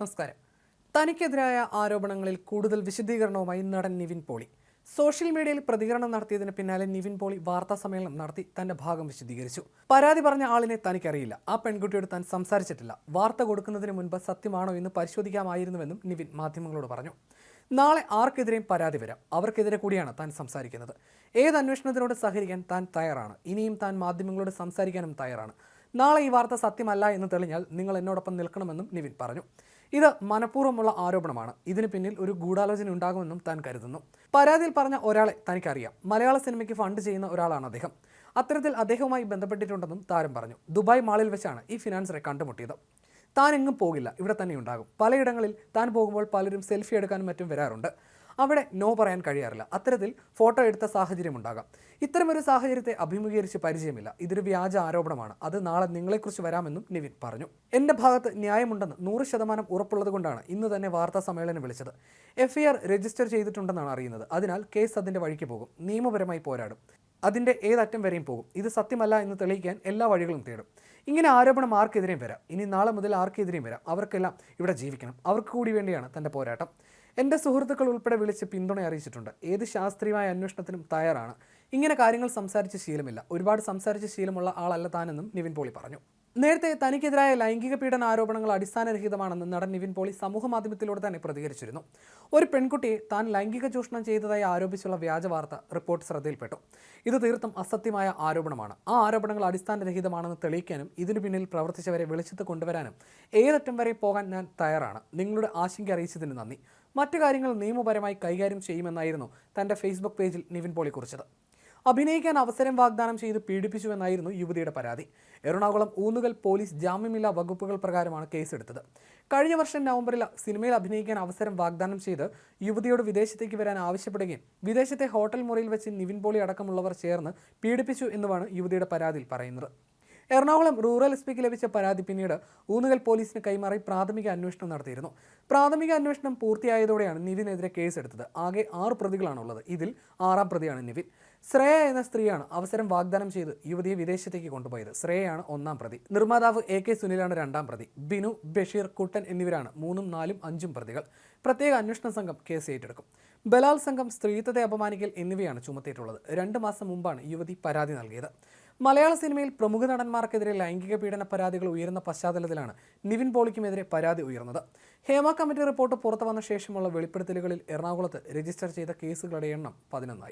നമസ്കാരം. തനിക്കെതിരായ ആരോപണങ്ങളിൽ കൂടുതൽ വിശദീകരണവുമായി നടൻ നിവിൻ പോളി. സോഷ്യൽ മീഡിയയിൽ പ്രതികരണം നടത്തിയതിന് പിന്നാലെ നിവിൻ പോളി വാർത്താ സമ്മേളനം നടത്തി തന്റെ ഭാഗം വിശദീകരിച്ചു. പരാതി പറഞ്ഞ ആളിനെ തനിക്കറിയില്ല. ആ പെൺകുട്ടിയോട് താൻ സംസാരിച്ചിട്ടില്ല. വാർത്ത കൊടുക്കുന്നതിന് മുൻപ് സത്യമാണോ എന്ന് പരിശോധിക്കാമായിരുന്നുവെന്നും നിവിൻ മാധ്യമങ്ങളോട് പറഞ്ഞു. നാളെ ആർക്കെതിരെയും പരാതി വരാം. അവർക്കെതിരെ കൂടിയാണ് താൻ സംസാരിക്കുന്നത്. ഏത് അന്വേഷണത്തിനോട് സഹകരിക്കാൻ താൻ തയ്യാറാണ്? ഇനിയും താൻ മാധ്യമങ്ങളോട് സംസാരിക്കാനും തയ്യാറാണ്. നാളെ ഈ വാർത്ത സത്യമല്ല എന്ന് തെളിഞ്ഞാൽ നിങ്ങൾ എന്നോടൊപ്പം നിൽക്കണമെന്നും നിവിൻ പറഞ്ഞു. ഇത് മനഃപൂർവമുള്ള ആരോപണമാണ്. ഇതിന് പിന്നിൽ ഒരു ഗൂഢാലോചന ഉണ്ടാകുമെന്നും താൻ കരുതുന്നു. പരാതിയിൽ പറഞ്ഞ ഒരാളെ തനിക്കറിയാം. മലയാള സിനിമയ്ക്ക് ഫണ്ട് ചെയ്യുന്ന ഒരാളാണ് അദ്ദേഹം. അത്തരത്തിൽ അദ്ദേഹവുമായി ബന്ധപ്പെട്ടിട്ടുണ്ടെന്നും താരം പറഞ്ഞു. ദുബായ് മാളിൽ വെച്ചാണ് ഈ ഫിനാൻസറെ കണ്ടുമുട്ടിയത്. താൻ എങ്ങും പോകില്ല. ഇവിടെ തന്നെ ഉണ്ടാകും. പലയിടങ്ങളിൽ താൻ പോകുമ്പോൾ പലരും സെൽഫി എടുക്കാനും മറ്റും വരാറുണ്ട്. അവിടെ നോ പറയാൻ കഴിയാറില്ല. അത്തരത്തിൽ ഫോട്ടോ എടുത്ത സാഹചര്യം ഉണ്ടാകാം. ഇത്തരമൊരു സാഹചര്യത്തെ അഭിമുഖീകരിച്ച് പരിചയമില്ല. ഇതൊരു വ്യാജ ആരോപണമാണ്. അത് നാളെ നിങ്ങളെക്കുറിച്ച് വരാമെന്നും നിവിൻ പറഞ്ഞു. എന്റെ ഭാഗത്ത് ന്യായമുണ്ടെന്ന് നൂറ് ശതമാനം ഉറപ്പുള്ളത് കൊണ്ടാണ് ഇന്ന് തന്നെ വാർത്താ സമ്മേളനം വിളിച്ചത്. എഫ്ഐആർ രജിസ്റ്റർ ചെയ്തിട്ടുണ്ടെന്നാണ് അറിയുന്നത്. അതിനാൽ കേസ് അതിന്റെ വഴിക്ക് പോകും. നിയമപരമായി പോരാടും. അതിന്റെ ഏതറ്റം വരെയും പോകും. ഇത് സത്യമല്ല എന്ന് തെളിയിക്കാൻ എല്ലാ വഴികളും തേടും. ഇങ്ങനെ ആരോപണം ആർക്കെതിരെയും വരാം. ഇനി നാളെ മുതൽ ആർക്കെതിരെയും വരാം. അവർക്കെല്ലാം ഇവിടെ ജീവിക്കണം. അവർക്ക് കൂടി വേണ്ടിയാണ് തന്റെ പോരാട്ടം. എന്റെ സുഹൃത്തുക്കൾ ഉൾപ്പെടെ വിളിച്ച് പിന്തുണ അറിയിച്ചിട്ടുണ്ട്. ഏത് ശാസ്ത്രീയമായ അന്വേഷണത്തിനും തയ്യാറാണ്. ഇങ്ങനെ കാര്യങ്ങൾ സംസാരിച്ച് ശീലമില്ല. ഒരുപാട് സംസാരിച്ച് ശീലമുള്ള ആളല്ല താനെന്നും നിവിൻ പോളി പറഞ്ഞു. നേരത്തെ തനിക്കെതിരായ ലൈംഗിക പീഡന ആരോപണങ്ങൾ അടിസ്ഥാനരഹിതമാണെന്ന് നടൻ നിവിൻ പോളി സമൂഹ മാധ്യമത്തിലൂടെ തന്നെ പ്രതികരിച്ചിരുന്നു. ഒരു പെൺകുട്ടിയെ താൻ ലൈംഗിക ചൂഷണം ചെയ്തതായി ആരോപിച്ചുള്ള വ്യാജ വാർത്ത റിപ്പോർട്ട് ശ്രദ്ധയിൽപ്പെട്ടു. ഇത് തീർത്തും അസത്യമായ ആരോപണമാണ്. ആ ആരോപണങ്ങൾ അടിസ്ഥാനരഹിതമാണെന്ന് തെളിയിക്കാനും ഇതിനു പിന്നിൽ പ്രവർത്തിച്ചവരെ വെളിച്ചത്ത് കൊണ്ടുവരാനും ഏതറ്റം വരെ പോകാൻ ഞാൻ തയ്യാറാണ്. നിങ്ങളുടെ ആശങ്ക അറിയിച്ചതിന് നന്ദി. മറ്റു കാര്യങ്ങൾ നിയമപരമായി കൈകാര്യം ചെയ്യുമെന്നായിരുന്നു തന്റെ ഫേസ്ബുക്ക് പേജിൽ നിവിൻ പോളി കുറിച്ചത്. അഭിനയിക്കാൻ അവസരം വാഗ്ദാനം ചെയ്ത് പീഡിപ്പിച്ചുവെന്നായിരുന്നു യുവതിയുടെ പരാതി. എറണാകുളം ഊന്നുകൽ പോലീസ് ജാമ്യമില്ലാ വകുപ്പുകൾ പ്രകാരമാണ് കേസെടുത്തത്. കഴിഞ്ഞ വർഷം നവംബറിൽ സിനിമയിൽ അഭിനയിക്കാൻ അവസരം വാഗ്ദാനം ചെയ്ത് യുവതിയോട് വിദേശത്തേക്ക് വരാൻ ആവശ്യപ്പെടുകയും വിദേശത്തെ ഹോട്ടൽ മുറിയിൽ വെച്ച് നിവിൻ പോളി അടക്കമുള്ളവർ ചേർന്ന് പീഡിപ്പിച്ചു എന്നുമാണ് യുവതിയുടെ പരാതിയിൽ പറയുന്നത്. എറണാകുളം റൂറൽ എസ് പിക്ക് ലഭിച്ച പരാതി പിന്നീട് ഊന്നുകൽ പോലീസിന് കൈമാറി പ്രാഥമിക അന്വേഷണം നടത്തിയിരുന്നു. പ്രാഥമിക അന്വേഷണം പൂർത്തിയായതോടെയാണ് നിവിനെതിരെ കേസെടുത്തത്. ആകെ ആറ് പ്രതികളാണുള്ളത്. ഇതിൽ ആറാം പ്രതിയാണ് നിവിൻ. ശ്രേയ എന്ന സ്ത്രീയാണ് അവസരം വാഗ്ദാനം ചെയ്ത് യുവതിയെ വിദേശത്തേക്ക് കൊണ്ടുപോയത്. ശ്രേയയാണ് ഒന്നാം പ്രതി. നിർമ്മാതാവ് എ കെ സുനിലാണ് രണ്ടാം പ്രതി. ബിനു ബഷീർ കുട്ടൻ എന്നിവരാണ് മൂന്നും നാലും അഞ്ചും പ്രതികൾ. പ്രത്യേക അന്വേഷണ സംഘം കേസ് ഏറ്റെടുക്കും. ബലാത്സംഗം സ്ത്രീത്വത്തെ അപമാനിക്കൽ എന്നിവയാണ് ചുമത്തിയിട്ടുള്ളത് രണ്ട് മാസം മുമ്പാണ് യുവതി പരാതി നൽകിയത്. മലയാള സിനിമയിൽ പ്രമുഖ നടന്മാർക്കെതിരെ ലൈംഗിക പീഡന പരാതികൾ ഉയരുന്ന പശ്ചാത്തലത്തിലാണ് നിവിൻ പോളിക്കുമെതിരെ പരാതി ഉയർന്നത്. ഹേമ കമ്മിറ്റി റിപ്പോർട്ട് പുറത്തു വന്ന ശേഷമുള്ള വെളിപ്പെടുത്തലുകളിൽ എറണാകുളത്ത് രജിസ്റ്റർ ചെയ്ത കേസുകളുടെ എണ്ണം പതിനൊന്നായി.